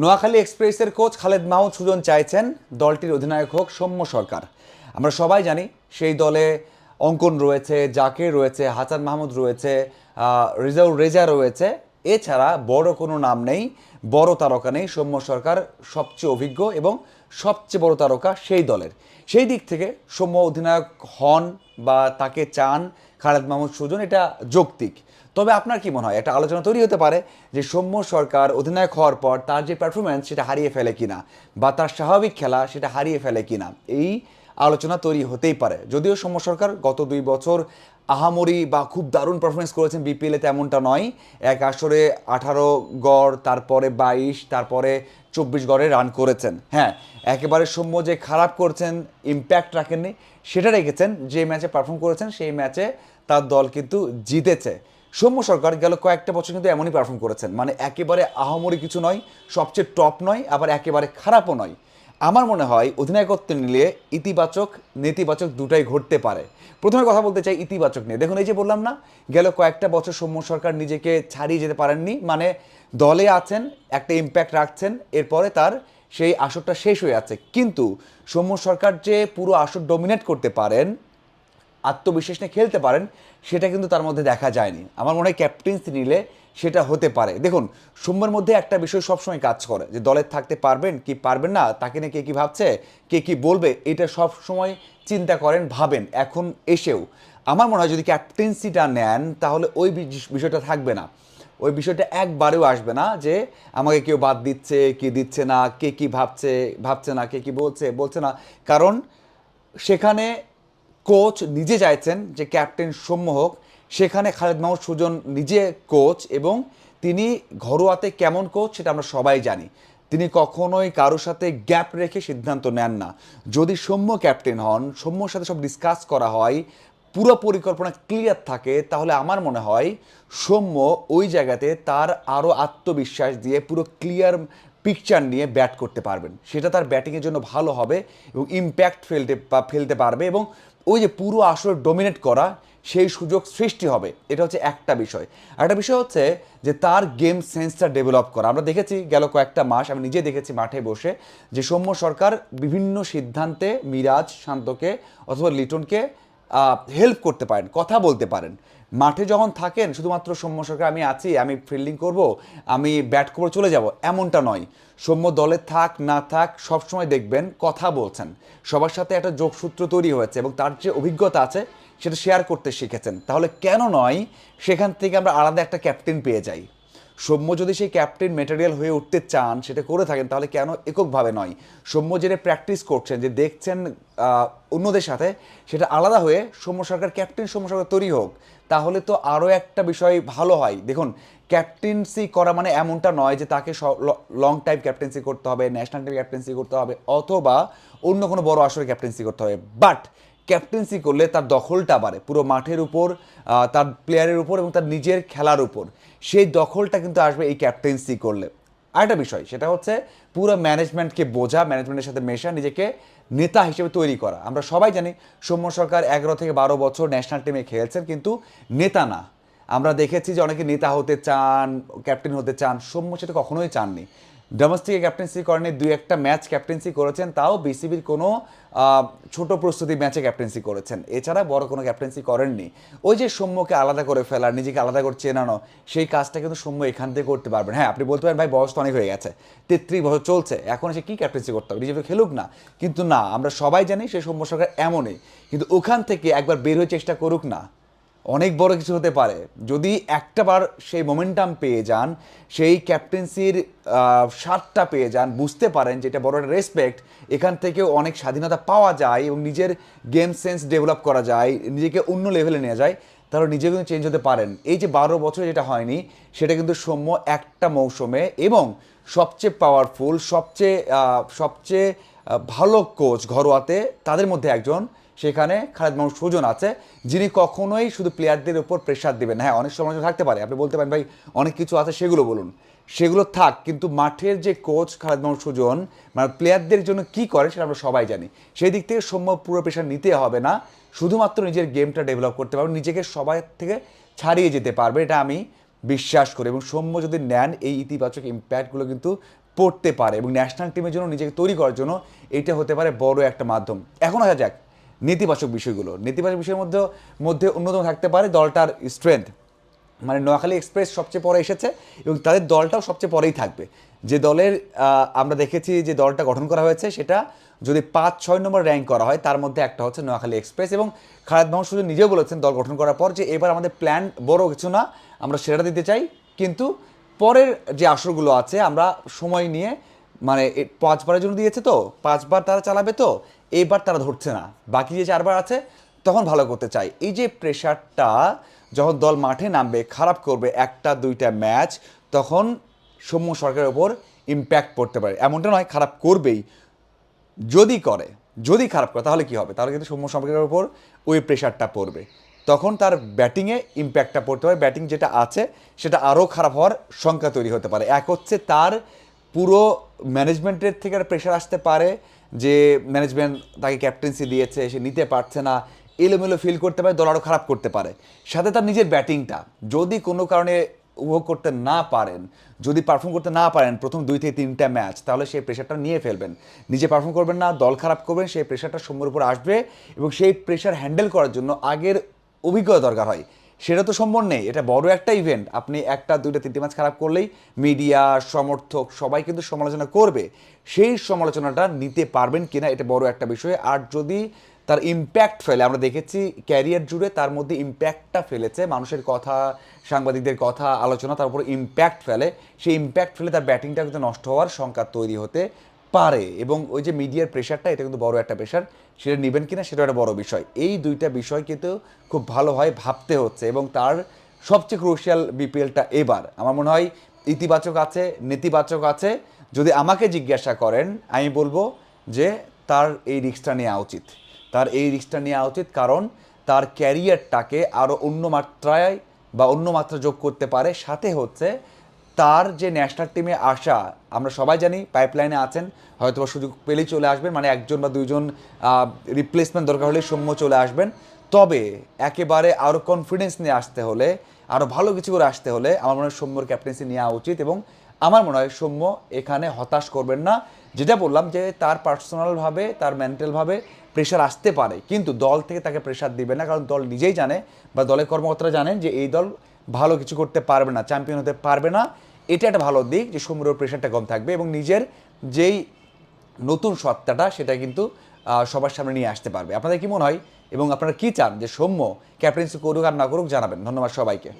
নোয়াখালী এক্সপ্রেসের কোচ খালেদ মাহমুদ সুজন চাইছেন দলটির অধিনায়ক হোক সৌম্য সরকার। আমরা সবাই জানি সেই দলে অঙ্কন রয়েছে জাকির রয়েছে হাসান মাহমুদ রয়েছে আহ, রিজাউর রেজা রয়েছে। এছাড়া বড় কোনো নাম নেই বড় তারকা নেই সৌম্য সরকার সবচেয়ে অভিজ্ঞ এবং সবচেয়ে বড় তারকা সেই দলের। সেই দিক থেকে সৌম্য অধিনায়ক হন বা তাকে চান খালেদ মাহমুদ সুজন, এটা যৌক্তিক। তবে আপনার কি মনে হয়? একটা আলোচনা তৈরি হতে পারে যে সৌম্য সরকার অধিনায়ক হওয়ার পর তার যে পারফরমেন্স সেটা হারিয়ে ফেলে কিনা বা তার স্বাভাবিক খেলা সেটা হারিয়ে ফেলে কিনা? এই আলোচনা তৈরি হতেই পারে। যদিও সৌম্য সরকার গত দুই বছর আহামরি বা খুব দারুণ পারফরমেন্স করেছেন বিপিএলে তেমনটা নয়। এক আসরে আঠারো গড়, তারপরে বাইশ, তারপরে চব্বিশ গড়ে রান করেছেন। হ্যাঁ একেবারে সৌম্য যে খারাপ করছেন ইম্প্যাক্ট রাখেননি, সেটা রেখেছেন, যে ম্যাচে পারফর্ম করেছেন, সেই ম্যাচে তার দল কিন্তু জিতেছে। সৌম্য সরকার গেল কয়েকটা বছর কিন্তু এমনই পারফর্ম করেছেন। মানে একেবারে আহামরি কিছু নয়, সবচেয়ে টপ নয়, আবার একেবারে খারাপও নয়। আমার মনে হয় অধিনায়কত্ব নিলে ইতিবাচক, নেতিবাচক দুটাই ঘটতে পারে। প্রথমে কথা বলতে চাই ইতিবাচক নিয়ে। দেখুন, এই যে বললাম না, গেল কয়েকটা বছর সৌম্য সরকার নিজেকে ছাড়িয়ে যেতে পারেননি মানে দলে আছেন, একটা ইম্প্যাক্ট রাখছেন, এরপরে তার সেই আসরটা শেষ হয়ে যাচ্ছে। কিন্তু সৌম্য সরকার যে পুরো আসর ডমিনেট করতে পারেন আত্মবিশ্বাস নিয়ে খেলতে পারেন, সেটা কিন্তু তার মধ্যে দেখা যায়নি। আমার মনে হয় ক্যাপ্টেন্সি নিলে সেটা হতে পারে। দেখুন, সোমবার মধ্যে একটা বিষয় সবসময় কাজ করে, যে দলে থাকতে পারবেন কি পারবেন না, তাকে নিয়ে কে কী ভাবছে, কে কী বলবে, এটা সব সময় চিন্তা করেন, ভাবেন, এখন এসেও। আমার মনে হয় যদি ক্যাপ্টেন্সিটা নেন, তাহলে ওই বিষয়টা থাকবে না। ওই বিষয়টা একবারেও আসবে না যে আমাকে কেউ বাদ দিচ্ছে, কি দিচ্ছে না, কে কি ভাবছে ভাবছে না, কে কি বলছে বলছে না। কারণ সেখানে কোচ নিজে চাইছেন যে ক্যাপ্টেন সৌম্য হোক। সেখানে খালেদ মাহমুদ সুজন নিজে কোচ এবং তিনি ঘরোয়াতে কেমন কোচ সেটা আমরা সবাই জানি। তিনি কখনোই কারোর সাথে গ্যাপ রেখে সিদ্ধান্ত নেন না। যদি সৌম্য ক্যাপ্টেন হন, সৌম্যর সাথে সব ডিসকাস করা হয়, পুরো পরিকল্পনা ক্লিয়ার থাকে, তাহলে আমার মনে হয় সৌম্য ওই জায়গাতে তার আরও আত্মবিশ্বাস দিয়ে পুরো ক্লিয়ার পিকচার নিয়ে ব্যাট করতে পারবেন। সেটা তার ব্যাটিংয়ের জন্য ভালো হবে এবং ইম্প্যাক্ট ফেলতে ফেলতে পারবে এবং ওই যে পুরো আসর ডোমিনেট করা সেই সুযোগ সৃষ্টি হবে। এটা হচ্ছে একটা বিষয়। আরেকটা বিষয় হচ্ছে যে তার গেম সেন্সটা ডেভেলপ করা। আমরা দেখেছি গেল কয়েকটা মাস, আমি নিজে দেখেছি মাঠে বসে যে সৌম্য সরকার বিভিন্ন সিদ্ধান্তে মিরাজ শান্তকে অথবা লিটনকে হেল্প করতে পারেন, কথা বলতে পারেন। মাঠে যখন থাকেন, শুধুমাত্র সৌম্য সরকার, আমি আছি, আমি ফিল্ডিং করব, আমি ব্যাট করে চলে যাব, এমনটা নয়। সৌম্য দলে থাক, না থাক, সবসময় দেখবেন, কথা বলছেন। সবার সাথে একটা যোগসূত্র তৈরি হয়েছে এবং তার যে অভিজ্ঞতা আছে, সেটা শেয়ার করতে শিখেছেন। তাহলে কেন নয়, সেখান থেকে আমরা আলাদা একটা ক্যাপ্টেন পেয়ে যাই। সৌম্য যদি সেই ক্যাপ্টেন ম্যাটেরিয়াল হয়ে উঠতে চান, সেটা করে থাকেন, তাহলে কেন এককভাবে নয়? সৌম্য যেটা প্র্যাকটিস করছেন, যে দেখছেন অন্যদের সাথে, সেটা আলাদা হয়ে সৌম্য সরকার ক্যাপ্টেন সৌম্য সরকার তৈরি হোক, তাহলে তো আরও একটা বিষয় ভালো হয়। দেখুন ক্যাপ্টেন্সি করা মানে এমনটা নয় যে তাকে লং টাইম ক্যাপ্টেন্সি করতে হবে ন্যাশনাল টিম ক্যাপ্টেন্সি করতে হবে, অথবা অন্য কোনো বড় আসরে ক্যাপ্টেন্সি করতে হবে। বাট ক্যাপ্টেন্সি করলে তার দখলটা বাড়ে। পুরো মাঠের উপর তার প্লেয়ারের উপর এবং তার নিজের খেলার উপর। সেই দখলটা কিন্তু আসবে এই ক্যাপ্টেন্সি করলে। আরেকটা বিষয়, সেটা হচ্ছে পুরো ম্যানেজমেন্টকে বোঝা ম্যানেজমেন্টের সাথে মেশা, নিজেকে নেতা হিসেবে তৈরি করা। আমরা সবাই জানি, সৌম্য সরকার এগারো থেকে বারো বছর ন্যাশনাল টিমে খেলছেন, কিন্তু নেতা না। আমরা দেখেছি যে অনেকে নেতা হতে চান ক্যাপ্টেন হতে চান, সৌম্য সেটা কখনোই চাননি। ডোমেস্টিকে ক্যাপ্টেন্সি করেনি দুই একটা ম্যাচ ক্যাপ্টেন্সি করেছেন, তাও বিসিবির কোনো ছোট প্রস্তুতি ম্যাচে ক্যাপ্টেন্সি করেছেন। এছাড়া বড় কোনো ক্যাপ্টেন্সি করেননি। ওই যে সৌম্যকে আলাদা করে ফেলা নিজেকে আলাদা করে চেনানো, সেই কাজটা কিন্তু সৌম্য এখান থেকে করতে পারবেন। হ্যাঁ আপনি বলতে পারেন, ভাই, বয়স তো অনেক হয়ে গেছে, তেত্রিশ বছর চলছে, এখন এসে কি ক্যাপ্টেন্সি করতে হবে? নিজে তো খেলুক না। কিন্তু না, আমরা সবাই জানি সেই সৌম্য সরকার এমনই। কিন্তু ওখান থেকে একবার বের হয়ে চেষ্টা করুক না। অনেক বড় কিছু হতে পারে। যদি একটা বার সেই মোমেন্টাম পেয়ে যান, সেই ক্যাপ্টেন্সির স্বাদটা পেয়ে যান, বুঝতে পারেন যেটা বড় একটা রেসপেক্ট এখান থেকেও অনেক স্বাধীনতা পাওয়া যায় এবং নিজের গেম সেন্স ডেভেলপ করা যায়, নিজেকে অন্য লেভেলে নিয়ে যায়, তাহলে নিজে কিন্তু চেঞ্জ হতে পারেন। এই যে বারো বছরে যেটা হয়নি, সেটা কিন্তু সৌম্য একটা মৌসুমে এবং সবচেয়ে পাওয়ারফুল সবচেয়ে সবচেয়ে ভালো কোচ ঘরোয়াতে তাদের মধ্যে একজন সেখানে খালেদ মাহমুদ সুজন আছে, যিনি কখনোই শুধু প্লেয়ারদের উপর প্রেশার দেবেন হ্যাঁ অনেক সমালোচনা থাকতে পারে। আপনি বলতে পারেন, ভাই, অনেক কিছু আছে, সেগুলো বলুন। সেগুলো থাক, কিন্তু মাঠের যে কোচ খালেদ মাহমুদ সুজন মানে প্লেয়ারদের জন্য কি করে সেটা আমরা সবাই জানি। সেই দিক থেকে সৌম্য পুরো প্রেশার নিতে হবে না। শুধুমাত্র নিজের গেমটা ডেভেলপ করতে পারবে নিজেকে সবাই থেকে ছাড়িয়ে যেতে পারবে, এটা আমি বিশ্বাস করি। এবং সৌম্য যদি নেন, এই ইতিবাচক ইম্প্যাক্টগুলো কিন্তু পড়তে পারে। এবং ন্যাশনাল টিমের জন্য নিজেকে তৈরি করার জন্য এটা হতে পারে বড় একটা মাধ্যম। এখন আসা যাক নেতিবাচক বিষয়গুলো। নেতিবাচক বিষয়ের মধ্যে মধ্যে অন্যতম থাকতে পারে দলটার স্ট্রেংথ মানে নোয়াখালী এক্সপ্রেস সবচেয়ে পরে এসেছে এবং তাদের দলটাও সবচেয়ে পরেই থাকবে। যে দলের আমরা দেখেছি যে দলটা গঠন করা হয়েছে, সেটা যদি পাঁচ ছয় নম্বর র্যাঙ্ক করা হয়, তার মধ্যে একটা হচ্ছে নোয়াখালী এক্সপ্রেস এবং খালেদ মাহমুদ শুধু নিজেও বলেছেন দল গঠন করার পর যে এবার আমাদের প্ল্যান বড় কিছু না, আমরা সেটা দিতে চাই। কিন্তু পরের যে আসরগুলো আছে, আমরা সময় নিয়ে মানে পাঁচবারের জন্য দিয়েছে তো? পাঁচবার তারা চালাবে তো? এইবার তারা ধরছে না। বাকি যে চারবার আছে, তখন ভালো করতে চাই এই যে প্রেশারটা যখন দল মাঠে নামবে, খারাপ করবে, একটা, দুইটা ম্যাচ তখন সৌম্য সরকারের ওপর ইম্প্যাক্ট পড়তে পারে। এমনটা নয়, খারাপ করবেই। যদি করে, যদি খারাপ করে, তাহলে কি হবে? তাহলে কিন্তু সৌম্য সরকারের ওপর ওই প্রেশারটা পড়বে। তখন তার ব্যাটিংয়ে ইম্প্যাক্টটা পড়তে পারে। ব্যাটিং যেটা আছে, সেটা আরও খারাপ হওয়ার শঙ্কা তৈরি হতে পারে। এক হচ্ছে তার পুরো ম্যানেজমেন্টের থেকে প্রেশার আসতে পারে। যে ম্যানেজমেন্ট তাকে ক্যাপ্টেন্সি দিয়েছে, সে নিতে পারছে না, এলোমেলো ফিল করতে পারে, দল আরও খারাপ করতে পারে। সাথে তার নিজের ব্যাটিংটা যদি কোনো কারণে উপভোগ করতে না পারেন, যদি পারফর্ম করতে না পারেন প্রথম দুই থেকে তিনটা ম্যাচ তাহলে সেই প্রেশারটা নিয়ে ফেলবেন। নিজে পারফর্ম করবেন না, দল খারাপ করবেন, সেই প্রেশারটা সম্ভবের উপর আসবে এবং সেই প্রেশার হ্যান্ডেল করার জন্য আগের অভিজ্ঞতা দরকার হয়। সেটা তো সম্ভব নেই। এটা বড় একটা ইভেন্ট আপনি একটা, দুইটা, তিনটে ম্যাচ খারাপ করলেই মিডিয়া সমর্থক সবাই কিন্তু সমালোচনা করবে। সেই সমালোচনাটা নিতে পারবেন কিনা এটা বড় একটা বিষয়। আর যদি তার ইম্প্যাক্ট ফেলে, আমরা দেখেছি ক্যারিয়ার জুড়ে তার মধ্যে ইম্প্যাক্টটা ফেলেছে। মানুষের কথা, সাংবাদিকদের কথা, আলোচনা, তার উপর ইম্প্যাক্ট ফেলে। সেই ইম্প্যাক্ট ফেলে তার ব্যাটিংটা কিন্তু নষ্ট হওয়ার শঙ্কা তৈরি হতে পারে এবং ওই যে মিডিয়ার প্রেশারটা, এটা কিন্তু বড় একটা প্রেশার, সেটা নেবেন কিনা সেটা একটা বড় বিষয়। এই দুইটা বিষয় কিন্তু খুব ভালোভাবে ভাবতে হচ্ছে এবং তার সবচেয়ে ক্রুশিয়াল বিপিএলটা এবার। আমার মনে হয় ইতিবাচক আছে, নেতিবাচক আছে। যদি আমাকে জিজ্ঞাসা করেন, আমি বলব যে তার এই রিক্সটা নেওয়া উচিত। তার এই রিক্সটা নেওয়া উচিত কারণ তার ক্যারিয়ারটাকে আরও অন্য মাত্রায় বা অন্য মাত্রা যোগ করতে পারে। সাথে হচ্ছে তার যে ন্যাশনাল টিমে আসা, আমরা সবাই জানি পাইপলাইনে আছেন হয়তো সুযোগ পেলেই চলে আসবেন মানে একজন বা দুইজন রিপ্লেসমেন্ট দরকার হলে সৌম্য চলে আসবেন। তবে একেবারে আরও কনফিডেন্স নিয়ে আসতে হলে আরও ভালো কিছু করে আসতে হলে আমার মনে হয় সৌম্যর ক্যাপ্টেন্সি নেওয়া উচিত এবং আমার মনে হয় সৌম্য এখানে হতাশ করবেন না। যেটা বললাম যে তার পার্সোনালভাবে তার মেন্টালভাবে প্রেশার আসতে পারে, কিন্তু দল থেকে তাকে প্রেশার দিবে না, কারণ দল নিজেই জানে বা দলের কর্মকর্তারা জানেন যে এই দল ভালো কিছু করতে পারবে না চ্যাম্পিয়ন হতে পারবে না। এটা একটা ভালো দিক যে সৌম্যর প্রেশারটা কম থাকবে এবং নিজের যেই নতুন সত্তাটা সেটা কিন্তু সবার সামনে নিয়ে আসতে পারবে। আপনাদের কি মনে হয়? এবং আপনারা কি চান? যে সৌম্য ক্যাপ্টেন্সি করুক আর না করুক জানাবেন। ধন্যবাদ সবাইকে।